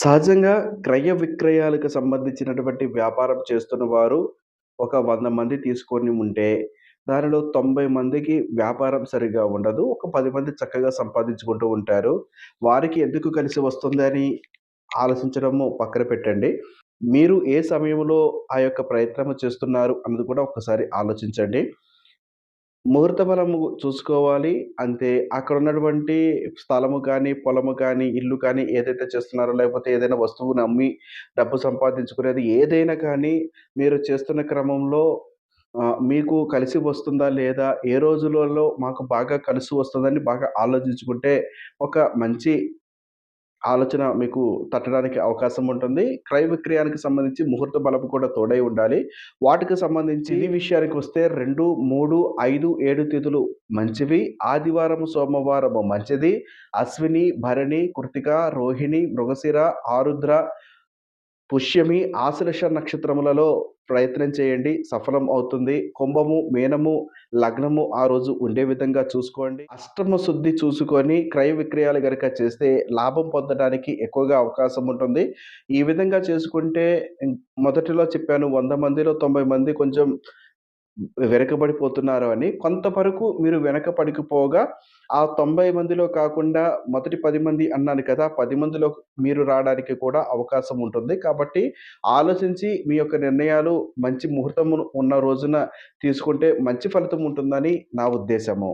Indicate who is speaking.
Speaker 1: సహజంగా క్రయ విక్రయాలకు సంబంధించినటువంటి వ్యాపారం చేస్తున్న వారు ఒక వంద మంది తీసుకొని ఉంటే, దానిలో 90 మందికి వ్యాపారం సరిగ్గా ఉండదు. ఒక పది మంది చక్కగా సంపాదించుకుంటూ ఉంటారు. వారికి ఎందుకు కలిసి వస్తుందని ఆలోచించడము పక్కన పెట్టండి. మీరు ఏ సమయంలో ఆ యొక్క ప్రయత్నము చేస్తున్నారు అన్నది కూడా ఒకసారి ఆలోచించండి. ముహూర్త బలము చూసుకోవాలి. అంతే అక్కడ ఉన్నటువంటి స్థలము కానీ, పొలము కానీ, ఇల్లు కానీ ఏదైతే చేస్తున్నారో లేకపోతే ఏదైనా వస్తువుని అమ్మి డబ్బు సంపాదించుకునేది ఏదైనా కానీ మీరు చేస్తున్న క్రమంలో మీకు కలిసి వస్తుందా? లేదా? ఏ రోజులలో మాకు బాగా కలిసి వస్తుందని బాగా ఆలోచించుకుంటే ఒక మంచి ఆలోచన మీకు తట్టడానికి అవకాశం ఉంటుంది. క్రయ విక్రయానికి సంబంధించి ముహూర్త బలం కూడా తోడై ఉండాలి. వాటికి సంబంధించి తిథి విషయానికొస్తే 2, 3, 5, 7 తిథులు మంచివి. ఆదివారం, సోమవారము మంచిది. అశ్విని, భరణి, కృత్తిక, రోహిణి, మృగశిర, ఆరుద్ర, పుష్యమి, ఆశ్లేష నక్షత్రములలో ప్రయత్నం చేయండి. సఫలం అవుతుంది. కుంభము, మేనము లగ్నము ఆ రోజు ఉండే విధంగా చూసుకోండి. అష్టమ శుద్ధి చూసుకొని క్రయ విక్రయాలు గనక చేస్తే లాభం పొందడానికి ఎక్కువగా అవకాశం ఉంటుంది. ఈ విధంగా చేసుకుంటే మొదటిలో చెప్పాను వంద మందిలో 90 మంది కొంచెం వెనకబడిపోతున్నారు అని. కొంతవరకు మీరు వెనకపడిపోగా ఆ 90 మందిలో కాకుండా మొదటి పది మంది అన్నాను కదా! పది మందిలో మీరు రావడానికి కూడా అవకాశం ఉంటుంది. కాబట్టి ఆలోచించి మీ యొక్క నిర్ణయాలు మంచి ముహూర్తము ఉన్న రోజున తీసుకుంటే మంచి ఫలితం ఉంటుందని నా ఉద్దేశము.